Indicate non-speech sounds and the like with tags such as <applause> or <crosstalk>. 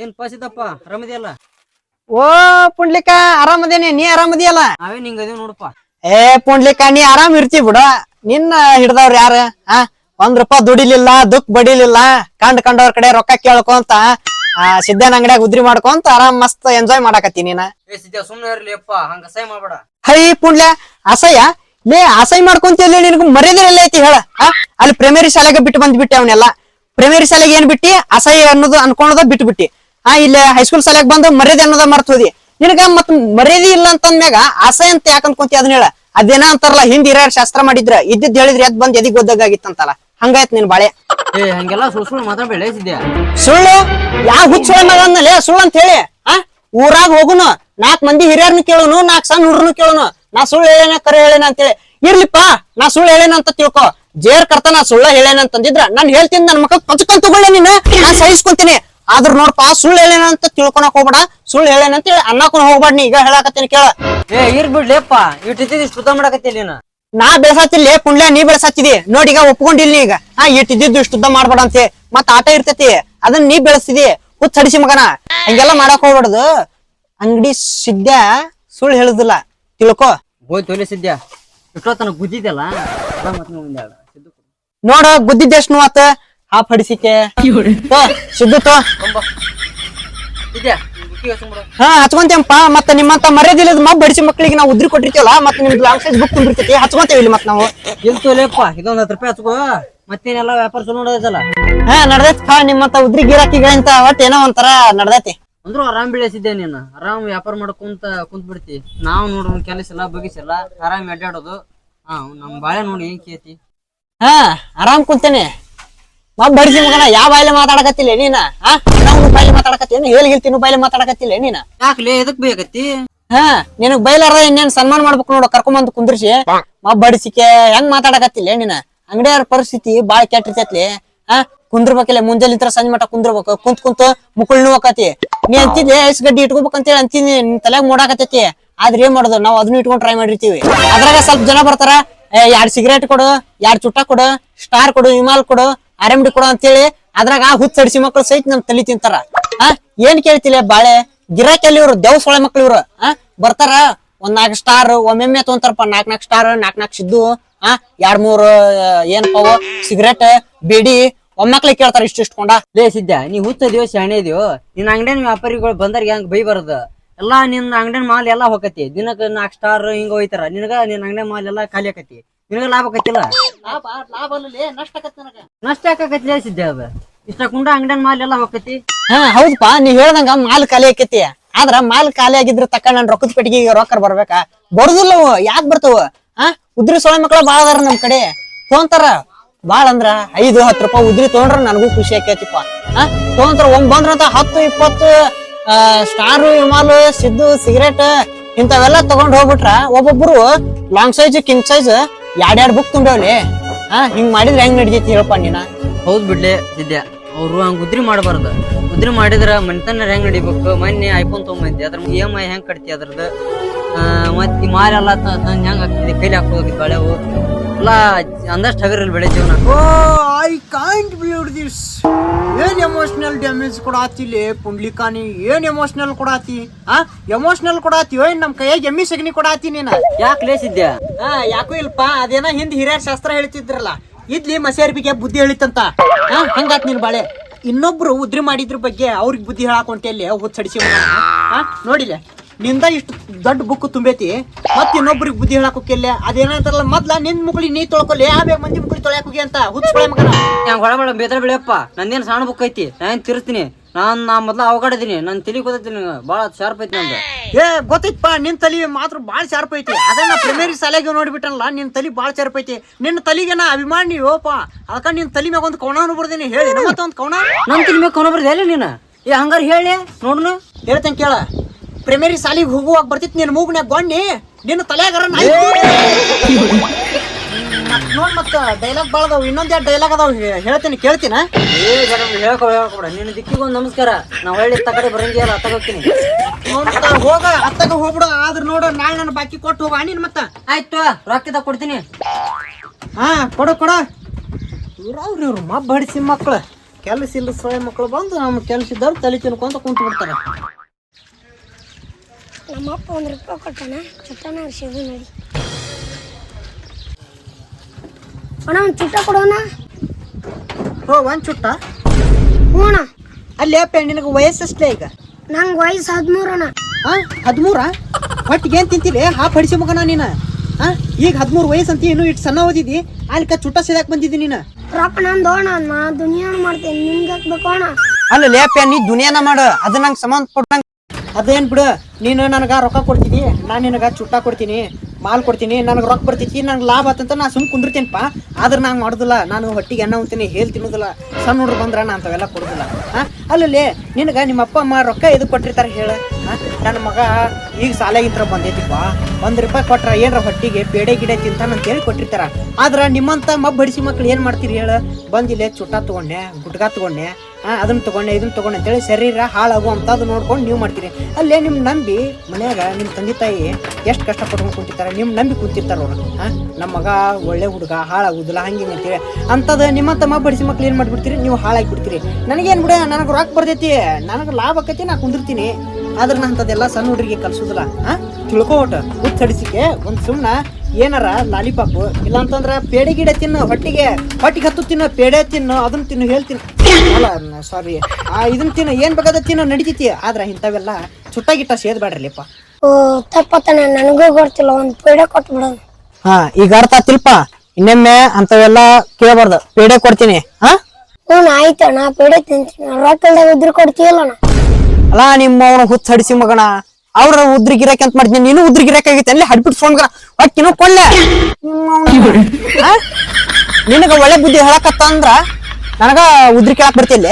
ಏನ್ ಪಸಿದಪ್ಪ? ಆರಾಮದಿಯಲ್ಲ? ಓ ಪುಂಡ್ಲಿಕ ಆರಾಮದೇನಿ. ನೀ ಆರಾಮದಿಯಲ್ಲ? ನಾವೇ ನಿಂಗ ಅದೇವ್ ನೋಡಪ್ಪ. ಏ ಪುಂಡ್ಲಿಕ ನೀ ಆರಾಮ್ ಇರ್ತಿ ಬಿಡ. ನಿನ್ನ ಹಿಡ್ದವ್ರ ಯಾರ? ಆ? ಒಂದ್ ರೂಪಾಯಿ ದುಡಿಲಿಲ್ಲ ದುಃಖ ಬಡಿಲಿಲ್ಲ ಕಂಡ್ ಕಂಡವ್ರ ಕಡೆ ರೊಕ್ಕ ಕೇಳ್ಕೊಂತ ಆ ಸಿದ್ದನ ಅಂಗಡಿಯಾಗ ಉದ್ರಿ ಮಾಡ್ಕೊಂತ ಆರಾಮ್ ಮಸ್ತ್ ಎಂಜಾಯ್ ಮಾಡಾಕತ್ತಿ ನೀನ. ಏ ಸಿದ್ಯ ಸುಮ್ನೆ ಇರ್ಲಿ ಅಪ್ಪ. ಹಂಗ ಸಹಾಯ ಮಾಡ್ಬೇಡ. ಹೈ ಪುಂಡ್ಲ ಅಸಹ್ಯ? ಲೇ ಅಸಹ್ಯ ಮಾಡ್ಕೊಂತಿಲ್ಲ ನಿನಗ ಮರ್ಯಾದೆ ಎಲ್ಲ ಐತಿ ಹೇಳ ಆ? ಅಲ್ಲಿ ಪ್ರೈಮರಿ ಶಾಲೆಗೆ ಬಿಟ್ಟು ಬಂದ್ಬಿಟ್ಟೆ ಅವನ್ನೆಲ್ಲ ಪ್ರೈಮರಿ ಶಾಲೆಗೆ ಏನ್ ಬಿಟ್ಟಿ? ಅಸಹ್ಯ ಅನ್ನೋದು ಅನ್ಕೊಳೋದ ಬಿಟ್ಟು ಬಿಟ್ಟಿ ಆ ಇಲ್ಲಿ ಹೈಸ್ಕೂಲ್ ಶಾಲೆಗೆ ಬಂದು ಮರ್ಯಾದೆ ಅನ್ನೋದ ಮರ್ತು ಹೋದಿ. ನಿನಗ ಮತ್ ಮರ್ಯಾದೆ ಇಲ್ಲ ಅಂತಂದ್ಮ್ಯಾಗ ಅಸಹ್ಯ ಅಂತ ಯಾಕಂದ್ಕೊಂತಿ ಅದನ್ನ ಹೇಳ. ಅದೇನ ಅಂತಾರಲ್ಲ ಹಿಂದ್ ಹಿರಿಯರ್ ಶಾಸ್ತ್ರ ಮಾಡಿದ್ರ ಇದ್ದಿದ್ ಹೇಳಿದ್ರೆ ಎದ್ ಬಂದ್ ಎದಿಗ್ ಓದಾಗಿತ್ತಂತಲ್ಲ ಹಂಗಾಯ್ತ್ ನಿನ್ ಬಾಳೆ. ಏ ಹಂಗೆಲ್ಲ ಸುಳ್ ಸುಳ್ಳು ಮಾತಾಡ್ಬೇಡ ಏ ಸಿದ್ಯ ಸುಳ್ಳು ಯಾವ ಹುಚ್ಚುಳ ಮಗನ್ನಲೆ ಸುಳ್ಳು ಅಂತ ಹೇಳಿ. ಆ? ಊರಾಗ ಹೋಗುನು ನಾಕ್ ಮಂದಿ ಹಿರಿಯರ್ನ ಕೇಳುನು ನಾಕ್ ಸಣ್ಣ ಹುಡ್ರನು ಕೇಳುನು. ನಾ ಸುಳ್ಳು ಹೇಳೇನ ಕರೆ ಹೇಳೇನ ಅಂತೇಳಿ ಇರ್ಲಿಪ್ಪ ನಾ ಸುಳ್ಳು ಹೇಳೇನ ಅಂತ ತಿಳ್ಕೊ. ಜೇರ್ ಕರ್ತ ನಾ ಸುಳ್ಳ ಹೇಳೇನ ಅಂತಂದಿದ್ರ ನಾನ್ ಹೇಳ್ತೀನಿ ನನ್ ಮಕ್ಕ ಕಚ್ಕೊಂಡ್ ತಗೊಳ್ಳೆ ನೀನು. ನಾನ್ ಸಹಿಸ್ಕೊಂತೀನಿ. ಆದ್ರ ನೋಡ್ಪ ಸುಳ್ಳು ಹೇಳೇನ ಅಂತ ತಿಳ್ಕೊಳಕ್ ಹೋಗ್ಬೇಡ. ಸುಳ್ಳು ಹೇಳೇನ ಅಂತ ಹೇಳಿ ಅನ್ನಕೊಂಡ್ ಹೋಗ್ಬೇಡ ನೀ ಈಗ ಹೇಳಾಕತ್ತೀನಿ ಕೇಳ. ಏ ಇರ್ ಬಿಡ್ಲೇಪ್ಪ ಇಟ್ಟಿದ್ದು ಶುದ್ಧ ಮಾಡಕತ್ತಿಲ್ಲ ನೀನು. ನಾ ಬೆಳ್ಸಾತಿಲ್ಲ ಕುಂಡಲೇ ನೀ ಬೆಳಸತ್ತಿದಿ ನೋಡಿ ಈಗ ಒಪ್ಕೊಂಡಿಲ್ಲ ನೀ ಈಗ. ಹಾ ಇಟ್ಟಿದ್ದು ಶುದ್ಧ ಮಾಡ್ಬೇಡ ಅಂತೆ. ಮತ್ ಆಟ ಇರ್ತೈತಿ. ಅದನ್ನ ನೀ ಬೆಳೆಸ್ತಿದಿ. ಹುತ್ ಹಡಿಸಿ ಮಗನ. ಹಂಗೆಲ್ಲ ಮಾಡಕ್ ಹೋಗ್ಬಾರ್ದು ಅಂಗಡಿ ಸಿದ್ಧ ಸುಳ್ಳು ಹೇಳುದಿಲ್ಲ. ತಿಳ್ಕೊ. ಹೋಯ್ ತೋಲಿ ಸಿದ್ಯ ಗುದ್ದಿದ್ದಲ್ಲ ಸಿದ್ದು ನೋಡ ಗುದ್ದಿದ್ದೆಷ್ಟು ಆತ ಹಾಪ್ ಹಡಿಸಿಕೆ. ತೋ ಸಿದ್ದು ತೋ. ಸಿದ್ಯ ನಿನ್ ಬುಕ್ಕಿಗೆ ಹಚ್ಕೊಂಡ್ಬಿಡು. ಹಾ ಹಚ್ಕೊಂತೇವಪ್ಪ ಮತ್ತ ನಿಮ್ಮಂತ ಮರ್ಯಾದಿಲ್ಲದ ಮಬ್ಬ ಹಡಿಸಿ ಮಕ್ಕಳಿಗೆ ನಾವು ಉದ್ರಿ ಕೊಟ್ಟಿರ್ತೀವಲ್ಲ ಮತ್ತೆ ನಿಮ್ದು ಲಾಂಗ್ ಸೈಜ್ ಬುಕ್ ಕುಂದಿರ್ತೈತಿ ಹಚ್ಕೊಂತೇವಿ ಇಲ್ಲಿ ಮತ್ತೆ ನಾವು. ಇಲ್ ತೊಲೆಪ್ಪ ಇದೊಂದ್ ಹತ್ತು ರೂಪಾಯಿ ಹಚ್ಕೋ. ಮತ್ತೇನೆಲ್ಲ ವ್ಯಾಪಾರ ಚಲೋ ನೋಡೋದಲ್ಲ ಹಾ ನಡ್ದೈತಿ ನಿಮ್ಮಂತ ಉದ್ರಿ ಗಿರಾಕಿಗಳಿಂತ ಒಟ್ ಏನೋ ಒಂಥರ ನಡ್ದೈತಿ. ಅಂದ್ರು ಆರಾಮ್ ಬೆಳೆಸಿದ್ದೆ ನೀನು. ಆರಾಮ್ ವ್ಯಾಪಾರ ಮಾಡ್ಕೊಂತ ಕುಂತ ಬಿಡ್ತಿ ನಾವ್ ನೋಡೋ ಕೆಲಸ ಎಲ್ಲ ಬಗಿಸಲ್ಲ ಆರಾಮ್ ಅಡ್ಡಾಡೋದು. ಹಾ ನಮ್ ಬಾಳೆ ನೋಡಿ ಏನ್ ಕೇತಿ ಹಾ ಆರಾಮ್ ಕುಂತೇನೆ. ಮಬ್ಬ ಬಡಿಸಿ ಮಗನ ಯಾವ ಬಾಯಿಲೆ ಮಾತಾಡಕತ್ತಿಲ್ಲ ನೀನ? ಹಾ ನಾವು ಬಾಯಿಲೆ ಮಾತಾಡಕತ್ತೀನಿ ಹೇಳಿ ಹೇಳ್ತೀನಿ ಬಾಯಿಲೆ ಮಾತಾಡಕತ್ತಿಲ್ಲ ನೀನ? ಯಾಕಲೇ ಎದಕ್ ಬೇಕತ್ತಿ? ಹಾ ನಿನಗ್ ಬೈಲಾರ ಇನ್ನೇನ್ ಸನ್ಮಾನ ಮಾಡ್ಬೇಕು ನೋಡು ಕರ್ಕೊಂಬಂದ್ ಕುಂದ್ರಿಸಿ. ಮಾ ಬಡಿಸಿಕೆ ಹೆಂಗ್ ಮಾತಾಡಕತ್ತಿಲ್ಲ ನೀನ? ಅಂಗಡಿಯವ್ರ ಪರಿಸ್ಥಿತಿ ಬಾಳ ಕೆಟ್ಟಿರ್ತೈತ್ಲಿ. ಹಾ ಕುಂದ್ರಬೇಕಿಲ್ಲ ಮುಂಜಾನೆ ಇದ್ರ ಸಂಜೆ ಮಟ್ಟ ಕುಂದ್ರಬೇಕು. ಕುಂತ್ ಕುಂತ ಮುಕುಳ್ ನೋಕತಿ ನೀ ಅಂತಿದ್ದೆ ಐಸ್ ಗಡ್ಡಿ ಇಟ್ಕೋಬೇಕಂತೇಳಿ ಅಂತೀನಿ ನಿನ್ ತಲೆಗ್ ಮೂಡಾಕತ್ತೈತಿ. ಆದ್ರೆ ಏನ್ ಮಾಡೋದು ನಾವು ಅದನ್ನ ಇಟ್ಕೊಂಡ್ ಟ್ರೈ ಮಾಡಿರ್ತೀವಿ. ಅದ್ರಾಗ ಸ್ವಲ್ಪ ಜನ ಬರ್ತಾರ ಏ ಎರಡ್ ಸಿಗರೇಟ್ ಕೊಡು ಎರಡ್ ಚುಟ್ಟ ಕೊಡು ಸ್ಟಾರ್ ಕೊಡು ಹಿಮಾಲ್ ಕೊಡು ಆರ್ ಕೊಡೋ ಅಂತ ಕೊಡು ಅಂತೇಳಿ, ಅದ್ರಾಗ ಆ ಹುಚ್ಚ ಹಡಿಸಿ ಮಕ್ಳು ಸಹಿತ ನಮ್ ತಲಿ ತಿಂತಾರ. ಆ, ಏನ್ ಕೇಳ್ತಿಲ್ಲ ಬಾಳೆ? ಗಿರಾಕಲ್ಲಿ ಇವ್ರು ದೇವ್ ಸೊಳೆ ಮಕ್ಳು ಇವ್ರು ಆ, ಬರ್ತಾರ. ಒಂದ್ ನಾಲ್ಕು ಸ್ಟಾರ್ ಒಮ್ಮೆಮ್ಮೆ ತೊಗೊಂತಾರಪ್ಪ, ನಾಲ್ಕ್ ನಾಲ್ಕು ಸ್ಟಾರ್ ನಾಲ್ಕ್ ನಾಲ್ಕು ಸಿದ್ದು, ಆ, ಎರಡ್ ಮೂರ್ ಏನಪ್ಪ ಸಿಗರೇಟ್ ಬಿಡಿ ಒಮ್ಮಕ್ಳಿಗೆ ಕೇಳ್ತಾರ ಇಷ್ಟ ಇಷ್ಟಕೊಂಡ ಲೇ ಸಿದ್ದ ನೀ ಹುಚ್ಚ ದಿವಸ ಶಾಣೆ ಇದೆಯೋ? ನಿನ್ನ ಅಂಗಡಿನ ವ್ಯಾಪಾರಿಗಳು ಬಂದರ್ಗೆ ಹೆಂಗ್ ಬೈ ಬರೋದು? ಎಲ್ಲಾ ನಿನ್ನ ಅಂಗಡಿನ ಮಾಲ್ ಎಲ್ಲಾ ಹೋಗತಿ ದಿನಕ್ಕೆ ನಾಲ್ಕು ಸ್ಟಾರ್ ಹಿಂಗ ಹೋಯ್ತಾರ. ನಿನಗ ನಿನ್ನ ಅಂಗಡಿ ಮಾಲ್ ಎಲ್ಲಾ ಖಾಲಿ ಆಕತಿ ನಿನಗ ಲಾಭ ಆಕತಿಲ್ಲ ಲಾಭ ಲಾಭ ಅಲ್ಲೇ ನಷ್ಟ ನಷ್ಟ ಲೇ ಸಿದ್ದ ಅದ? ಇಷ್ಟ ಕುಂಡ ಅಂಗಡಿನ ಮಾಲ್ ಎಲ್ಲಾ ಹೋಗತಿ ಹಾ ಹೌದಪ್ಪ ನೀ ಹೇಳ್ದಂಗ ಮಾಲ್ ಖಾಲಿ ಆಕತಿ ಆದ್ರ ಮಾಲ್ ಖಾಲಿ ಆಗಿದ್ರ ತಕ್ಕ ನನ್ ರೊಕ್ಕದ ಪೆಟ್ಟಿಗೆ ರೊಕ್ಕ ಬರ್ಬೇಕಾ? ಬರುದಿಲ್ಲ ಅವು. ಯಾಕ್ ಬರ್ತಾವ? ಆ ಉದ್ರಿ ಸೊಳೆ ಮಕ್ಳ ಬಾಳ ಅದಾರ ನಮ್ ಕಡೆ. ತಗೊಂತಾರ ಬಾಳ ಅಂದ್ರ ಐದು ಹತ್ತು ರೂಪಾಯಿ ಉದ್ರಿ ತೊಗೊಂಡ್ರ ನನಗೂ ಖುಷಿ ಆಕೈತಿಪ್ಪ. ಹಾ? ತೊಂತಾರ ಒಂಬಂದ್ರಂತ ಬಂದ್ರಂತ ಹತ್ತು ಇಪ್ಪತ್ತು ಸ್ಟಾರ್ ವಿಮಾಲ್ ಸಿದ್ದು ಸಿಗರೇಟ್ ಇಂಥವೆಲ್ಲ ತಗೊಂಡ್ ಹೋಗ್ಬಿಟ್ರ ಒಬ್ಬೊಬ್ರು ಲಾಂಗ್ ಸೈಜ್ ಕಿಂಗ್ ಸೈಜ್ ಎರಡ್ ಬುಕ್ ತುಂಬ್ಯಾವ್ಲಿ? ಹಾ ಹಿಂಗ್ ಮಾಡಿದ್ರೆ ಹೆಂಗ್ ನಡಿತೈತಿ ಹೇಳಪ್ಪ ನೀನ? ಹೌದ್ ಬಿಡ್ಲಿ ಸಿದ್ದ ಅವ್ರು ಹಂಗ ಉದ್ರಿ ಮಾಡಬಾರ್ದು. ಉದ್ರಿ ಮಾಡಿದ್ರ ಮನಿತನ ಹೆಂಗ್ ನಡಿಬೇಕು? ಮೊನ್ನೆ ಐಫೋನ್ ತೊಗೊಂಬಂದಿ ಅದ್ರ ಇ ಎಂ ಐ ಹೆಂಗ್ ಕಟ್ತಿ ಅದ್ರದ್ದು ಮತ್ತ್ ಮಾರೆಲ್ಲ ತಂದ್ ಹೆಂಗ್ ಆಗ್ತದೆ ಕೈಲಿ ಹಾಕೋಗಿ ಓ ಎಲ್ಲ ಅಂದಷ್ಟು ಹಗರಲ್ಲಿ ಬೆಳೆ ಜೀವನ. Oh I can't believe this ಏನ್ ಎಮೋಷನಲ್ ಡ್ಯಾಮೇಜ್ ಕೊಡಾತಿಲ್ಲ ಪುಂಡ್ಲಿಕಾನಿ? ಏನ್ ಎಮೋಷನಲ್ ಕೊಡಾತಿ ಆ ಎಮೋಷನಲ್ ಕೊಡಾತಿ ಏನ್ ನಮ್ ಕೈಯಾಗ ಎಮ್ಮಿ ಸಗಣಿ ಕೊಡಾತಿ ನೀನ. ಯಾಕೆ ಲೇಸಿದ್ದೆ ಆ ಯಾಕೂ ಇಲ್ಪ? ಅದೇನ ಹಿಂದ್ ಹಿರಿಯರ್ ಶಾಸ್ತ್ರ ಹೇಳ್ತಿದ್ರಲ್ಲ. ಇದ್ಲಿ ಮಸೇರ್ಬಿಗೆ ಬುದ್ಧಿ ಹೇಳಿತಂತ. ಹಾ ಹಂಗಾತ್ ನೀನ್ ಬಾಳೆ. ಇನ್ನೊಬ್ರು ಉದ್ರಿ ಮಾಡಿದ್ರ ಬಗ್ಗೆ ಅವ್ರಿಗೆ ಬುದ್ಧಿ ಹೇಳಾಕ್ ಹೊಂಟೆಲ್ಲಿ ಹುಚ್ಚಡಿಸಿ ಹಾ ನೋಡಿಲೆ? ನಿಂದ ಇಷ್ಟು ದೊಡ್ಡ ಬುಕ್ ತುಂಬೈತಿ? ಮತ್ತೆ ಇನ್ನೊಬ್ರಿಗೆ ಬುದ್ಧಿ ಹೇಳಕ್ ಹೋಗಿಲ್ಲ ಅದೇನಂತಾರಲ್ಲ ಮೊದ್ಲ ನಿನ್ ಮುಕ್ಳಿ ನೀ ತೊಳ್ಕೊಲ್ಲಿ ಆಮೇಲೆ ಮಂದಿ ಮುಕ್ಳಿ ತೊಳ್ಯಾಕ ಹೋಗಿ ಅಂತ ಹುಚ್ಚ ಮಗನ. ಹಂಗ ಹೊಳಬಳ ಬೇದ್ರ ಬೆಳೆಯಪ್ಪ ನಂದೇನ್ ಸಣ್ಣ ಬುಕ್ ಐತಿ? ನಾನ್ ತಿರ್ತೀನಿ ನಾನ್ ನಾ ಮೊದ್ಲ ಅವಗಾಡಿದೀನಿ ನನ್ ತಲಿ ಗೊತ್ತೈತಿ ಬಾಳ ಶಾರ್ಪ್ ಐತಿ ನಂದು. ಏ ಗೊತ್ತೈತಪ್ಪ ನಿನ್ ತಲಿ ಮಾತ್ರ ಬಾಳ ಶಾರ್ಪ್ ಐತಿ. ಅದನ್ನ ಪ್ರೈಮರಿ ಶಾಲೆಗೆ ನೋಡ್ಬಿಟ್ಟನಲ್ಲ ನಿನ್ ತಲಿ ಬಾಳ ಶಾರ್ಪ್ ಐತಿ. ನಿನ್ನ ತಲಿಗೆ ನಾ ಅಭಿಮಾನಿ ಓಪ. ಅದಕ್ಕ ನಿನ್ ತಲಿ ಮ್ಯಾಗ ಒಂದು ಕವನ ಬರ್ದೇನಿ. ಹೇಳಿ ಮತ್ತೊಂದ್ ಕವನ ನನ್ ತಲಿ ಮ್ಯಾಗ ಕವನ ಬರ್ದೆ ಹೇಳಿ ನೀನ್? ಏ ಹಂಗಾರ ಹೇಳಿ ನೋಡ್ನು. ಹೇಳ್ತೇನೆ ಕೇಳ. ಪ್ರೈಮರಿ ಶಾಲಿಗೆ ಹೋಗುವಾಗ ಬರ್ತಿತ್ತು ನಿನ್ನ ಮೂಗ್ನ್ಯಾಗ ಗೊಣ್ಣಿ ನಿನ್ನ ತಲೆಯಾಗರ ನೋಡ್ ಮತ್ತ ಡೈಲಾಗ್ ಬಾಳ ಅದಾವ. ಇನ್ನೊಂದ್ ಎರಡು ಡೈಲಾಗ್ ಅದಾವ. ಹೇಳ್ತೀನಿ ಕೇಳ್ತೀನ? ಏ ಹೇಳ್ಕೊ ಹೇಳ್ಕೊಬಿಡ ನಿನ್ನ ದಿಕ್ಕಿಗೆ ಒಂದು ನಮಸ್ಕಾರ. ನಾವು ಹೊಳ್ಳಿ ತಕಡೆ ಬರಂಗಿಯಲ್ಲ ಬರಂಗಿಲ್ಲ ಅತ್ತ ಹೋಗ್ತೀನಿ. ನೋಡ್ ಹೋಗ ಅತ್ತಾಗ ಹೋಗ್ಬಿಡ. ಆದ್ರ ನೋಡ ನಾಳೆ ನನ್ನ ಬಾಕಿ ಕೊಟ್ಟು ಹೋಗ. ನೀನು ಮತ್ತೆ. ಆಯ್ತು ರೊಕ್ಕದ ಕೊಡ್ತೀನಿ. ಹಾ ಕೊಡು ಕೊಡು. ಇವ್ರವ್ರು ಇವ್ರು ಮಬ್ಬ ಹಡಿಸಿ ಮಕ್ಳು. ಕೆಲಸ ಇಲ್ಲ ಸ್ವಯಂ ಮಕ್ಕಳು ಬಂದು ನಮ್ಮ ಕೆಲಸ ಇದ್ದವ್ರು ತಲೆ ತಿನ್ಕೊಂತ ಕುಂತು ಬಿಡ್ತಾರೆ ನಮ್ಮ ಅಪ್ಪ ಒಂದು ರೂಪಾಯಿ ಕೊಟ್ಟಾನ? ಚುಟ್ಟನ ಹರ್ಸಿದು ನೋಡಿ. ಅಣ್ಣ ಒಂದು ಚುಟ್ಟ ಕೊಡೋಣ? ಓ ಒಂದು ಚುಟ್ಟ. ಹ್ಞೂ ಅಣ್ಣ. ಅಲ್ಲಿ ನಿನಗೆ ವಯಸ್ಸಷ್ಟೇ ಈಗ? ನಂಗೆ ವಯಸ್ಸು ಹದಿಮೂರು ಅಣ್ಣ. ಹಾಂ ಹದಿಮೂರ? ಒಟ್ಟಿಗೆ ಏನು ತಿಂತೀರಿ? ಹಾ ಪಡಿಸಿ ಮಗನ ನೀನ. ಹಾಂ ಈಗ ಹದಿಮೂರು ವಯಸ್ಸು ಅಂತ ಏನು ಇಟ್ಟು ಸಣ್ಣ ಓದಿದಿ? ಕ ಚುಟ್ಟ ಸಿದಾಕ್ ಬಂದಿದ್ದಿ ನೀನು? ರೊಕ್ಕ ನಂದು ಅಣ್ಣ ನಾ ದುನಿಯಾನ ಮಾಡ್ತೇನೆ. ನಿಮ್ಗೆ ಹಾಕ್ಬೇಕು ಅಣ್ಣ? ಅಲ್ಲ ಲೇಪ ನೀ ದುನಿಯಾನ ಮಾಡು. ಅದು ನಂಗೆ ಸಂಬಂಧಪಟ್ಟಂಗ ಅದೇನ್ ಬಿಡು, ನೀನು ನನಗೆ ರೊಕ್ಕ ಕೊಡ್ತೀನಿ, ನಾನು ನಿನಗೆ ಚುಟ್ಟ ಕೊಡ್ತೀನಿ, ಮಾಲ್ ಕೊಡ್ತೀನಿ, ನನಗೆ ರೊಕ್ಕ ಬರ್ತೈತಿ ನನಗೆ ಲಾಭ ಆತಂತ ನಾ ಸುಮ್ ಪಾ ಆದ್ರೆ ನಾನು ಮಾಡುದಿಲ್ಲ, ನಾನು ಹೊಟ್ಟಿಗೆ ಅನ್ನ ಉಂತೀನಿ, ಹೇಳಿ ತಿನ್ನೋದಿಲ್ಲ. ಸಣ್ಣ ಹುಡ್ರು ಬಂದ್ರೆ ನಾನು ಅಂಥವೆಲ್ಲ ಕೊಡುದಿಲ್ಲ. ಹಾ? ಅಲ್ಲಲ್ಲಿ, ನಿನಗ ನಿಮ್ಮ ಅಪ್ಪ, ಅಮ್ಮ ರೊಕ್ಕ ಇದು ಕೊಟ್ಟಿರ್ತಾರೆ ಹೇಳು. ಹಾಂ? ನನ್ನ ಮಗ ಈಗ ಸಾಲಾಗಿಂತ್ರ ಬಂದೈತಿಪ್ಪ ಒಂದು ರೂಪಾಯಿ ಕೊಟ್ರೆ ಏನರ ಹೊಟ್ಟಿಗೆ ಬೇಡೆ ಗಿಡ ಹೇಳಿ ಕೊಟ್ಟಿರ್ತಾರ. ಆದ್ರ ನಿಮ್ಮಂತ ಮಬ್ಬ ಬಡಿಸಿ ಮಕ್ಳು ಏನು ಮಾಡ್ತೀರಿ ಹೇಳು? ಬಂದಿಲ್ಲೇ ಚುಟ್ಟ ತಗೊಂಡೆ ಗುಟ್ಕಾ ತಗೊಂಡೆ ಅದನ್ನ ತೊಗೊಂಡೆ, ಇದನ್ನ ತಗೊಂಡೆ ಅಂತೇಳಿ ಶರೀರ ಹಾಳಾಗುವಂಥದ್ದು ನೋಡ್ಕೊಂಡು ನೀವು ಮಾಡ್ತೀರಿ. ಅಲ್ಲೇ ನಿಮ್ಮ ನಂಬಿ ಮನ್ಯಾಗ ನಿಮ್ಮ ತಂದೆ ತಾಯಿ ಎಷ್ಟು ಕಷ್ಟಪಟ್ಕೊಂಡು ಕುಂತಿರ್ತಾರೆ, ನಿಮ್ ನಂಬಿ ಕುಂತಿರ್ತಾರ ಅವ್ರು ಹಾಂ ನಮ್ಮ ಮಗ ಒಳ್ಳೆ ಹುಡುಗ, ಹಾಳಾಗುದಿಲ್ಲ, ಹಂಗೆ ಅಂತೇಳಿ. ಅಂಥದ್ದು ನಿಮ್ಮ ತಮ್ಮ ಬಡಿಸಿ ಮಕ್ಳು ಏನು ಮಾಡ್ಬಿಡ್ತೀರಿ? ನೀವು ಹಾಳಾಗಿ ಬಿಡ್ತೀರಿ ನನಗೇನ್ ಬಿಡ, ನನಗೆ ರೊಕ್ಕ ಬರ್ತೈತಿ, ನನಗೆ ಲಾಭ ಆಕೈತಿ, ನಾ ಕುಂದಿರ್ತೀನಿ. ಆದ್ರೆ ನಾ ಅಂಥದ್ದೆಲ್ಲ ಸಣ್ಣ ಹುಡುಗರಿಗೆ ಕಲ್ಸೋದಿಲ್ಲ. ಹಾಂ ತಿಳ್ಕೊಟ ಉತ್ತಡಿಸಿಕೆ ಒಂದು ಸುಮ್ನ ಏನಾರ ಲಾಲಿಪಾಪು ಇಲ್ಲ ಅಂತಂದ್ರ ಪೇಡೆ ಗಿಡ ತಿನ್ನು, ಹೊಟ್ಟಿಗೆ ಹೊಟ್ಟಿಗೆ ಹತ್ತು ತಿನ್ನು, ಪೇಡೆ ತಿನ್ನು, ಅದನ್ನ ತಿನ್ನು, ಹೇಳ್ತೀನಿ. ಅಲ್ಲ ಸಾರಿ ಆ ಇದನ್ನ ತಿನ್ನ ಏನ್ ಬೇಕಾದ ತಿನ್ನ ನಡಿತೈತಿ. ಆದ್ರ ಇಂಥವೆಲ್ಲ ಚುಟ್ಟ ಗಿಟ್ಟ ಸೇದ್ಬೇಡ್ರಲಿಪ್ಪ ಓ ತಪ್ಪತ್ತಾನೆ ನನಗೂ ಗೊತ್ತಿಲ್ಲ ಒಂದು ಪೇಡೆ ಕೊಟ್ಬಿಡೋದು ಹಾ ಈಗ ಅರ್ಥ ಆತಿಲ್ಪ ಇನ್ನೊಮ್ಮೆ ಅಂತವೆಲ್ಲ ಕೇಳಬಾರ್ದು. ಪೇಡೆ ಕೊಡ್ತೀನಿ ಹಾ? ಹ್ಞೂ ಆಯ್ತಣ್ಣ ನಾ ಪೇಡೆ ತಿಂತೀನಿ. ರೊಕ್ಕ ಇಲ್ದಾಗ ಇದ್ರೆ ಕೊಡ್ತೀಯಲ್ಲ ಅಣ್ಣ ಅಲ್ಲ ನಿಮ್ಮ ಅವನು ಹುಚ್ಚ ಹಡಿಸಿ ಮಗಣ ಅವ್ರ ಉದ್ರಿ ಗಿರಾಕಿ ಅಂತ ಮಾಡ್ತೀನಿ ನೀನು ಉದ್ರಿ ಗಿರಾಕಿ ಆಗೈತೆ ಅಲ್ಲಿ ಹಡ್ಬಿಟ್ಟು ಫೋನ್ ಹೊಟ್ಟಿನೂ ಕೊಡ್ಲೆ? <laughs> ನಿನಗ ಒಳ್ಳೆ ಬುದ್ಧಿ ಹೇಳಕತ್ತ ಅಂದ್ರ ನನಗ ಉದ್ರಿ ಕೇಳಕ್ ಬರ್ತಿಲ್ಲ